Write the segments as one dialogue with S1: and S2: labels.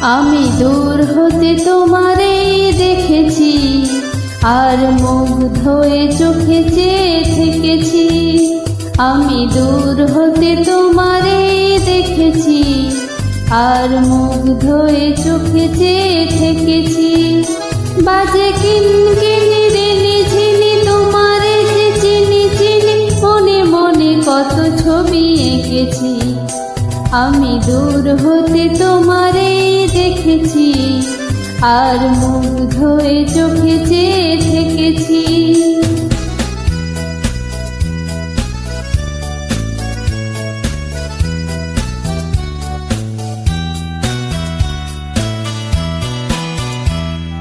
S1: আমি দূর হতে তোমারে দেখেছি, আর মুখ ধোয়ে চোখে চেয়ে থেকেছি। আমি দূর হতে তোমারে দেখেছি, আর মুখ ধোয়ে চোখে চেয়ে থেকেছি। বাজে কিন কিনি রেনি ঝিনি তোমারে যে চিনি চিনি, মনে মনে কত ছবি এঁকেছি। আমি দূর হতে তোমারে দেখেছি, আর মুখ ধোয়ে চোখে চেয়ে থেকেছি।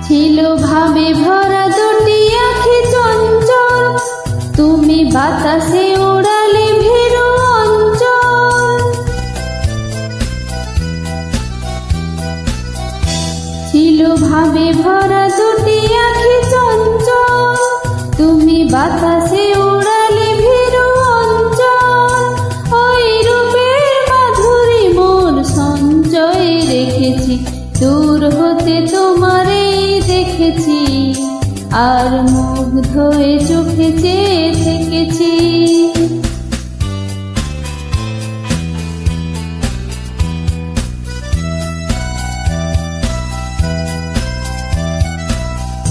S1: ছিল ভাবে ভরা দুটি আখি চঞ্চল, তুমি বাতাসে ছিল ভাবে ভরা দুটি আখি চঞ্চল। তুমি বাতাসে উড়ালে ভেরু অঞ্চল। ওই রূপের মাধুরী মোর সঞ্চয়ে রেখেছি। দূর হতে তোমারে দেখেছি। আর মুখ ধোয়ে চোখে চেয়ে থেকেছি।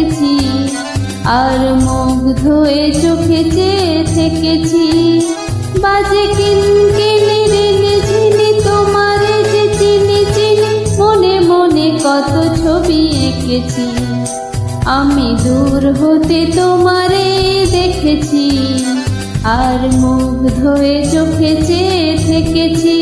S1: দেখেছি, আর মুখ ধোয়ে চোখে চেয়ে থেকেছি। বাজে কিন কিনি রিনি তোমারে যে চিনি চিনি, মনে মনে কত ছবি এঁকেছি। আমি দূর হতে তোমারে দেখেছি, আর মুখ ধোয়ে চোখে চেয়ে থেকেছি।